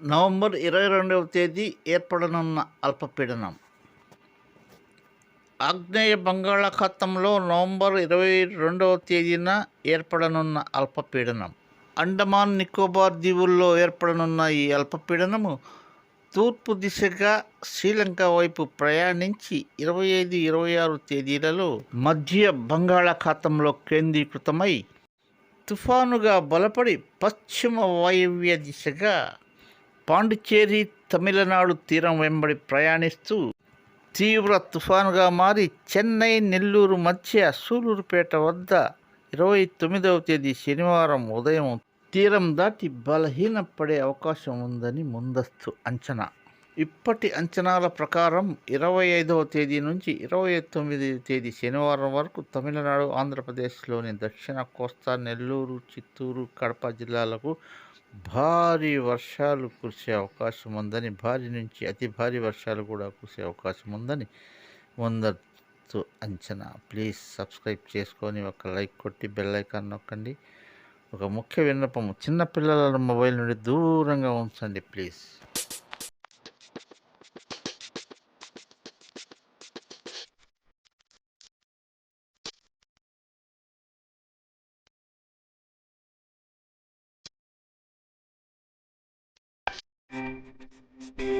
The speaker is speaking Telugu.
నవంబర్ ఇరవై రెండవ తేదీ ఏర్పడనున్న అల్పపీడనం. ఆగ్నేయ బంగాళాఖాతంలో నవంబర్ ఇరవై రెండవ తేదీన ఏర్పడనున్న అల్పపీడనం. అండమాన్ నికోబార్ దీవుల్లో ఏర్పడనున్న ఈ అల్పపీడనము తూర్పు దిశగా శ్రీలంక వైపు ప్రయాణించి ఇరవై ఐదు ఇరవై ఆరు తేదీలలో మధ్య బంగాళాఖాతంలో కేంద్రీకృతమై తుఫానుగా బలపడి పశ్చిమ వాయువ్య దిశగా పాండిచ్చేరి తమిళనాడు తీరం వెంబడి ప్రయాణిస్తూ తీవ్ర తుఫానుగా మారి చెన్నై నెల్లూరు మధ్య సూలూరుపేట వద్ద ఇరవై తొమ్మిదవ తేదీ శనివారం ఉదయం తీరం దాటి బలహీనపడే అవకాశం ఉందని ముందస్తు అంచనా. ఇప్పటి అంచనాల ప్రకారం ఇరవై ఐదవ తేదీ నుంచి ఇరవై తొమ్మిది తేదీ శనివారం వరకు తమిళనాడు ఆంధ్రప్రదేశ్లోని దక్షిణ కోస్తా నెల్లూరు చిత్తూరు కడప జిల్లాలకు భారీ వర్షాలు కురిసే అవకాశం ఉందని భారీ నుంచి అతి భారీ వర్షాలు కూడా కురిసే అవకాశం ఉందని ముందస్తు అంచనా. ప్లీజ్ సబ్స్క్రైబ్ చేసుకొని ఒక లైక్ కొట్టి బెల్ ఐకాన్ నొక్కండి. ఒక ముఖ్య విన్నపం చిన్నపిల్లల మొబైల్ నుండి దూరంగా ఉంచండి ప్లీజ్. Thank you.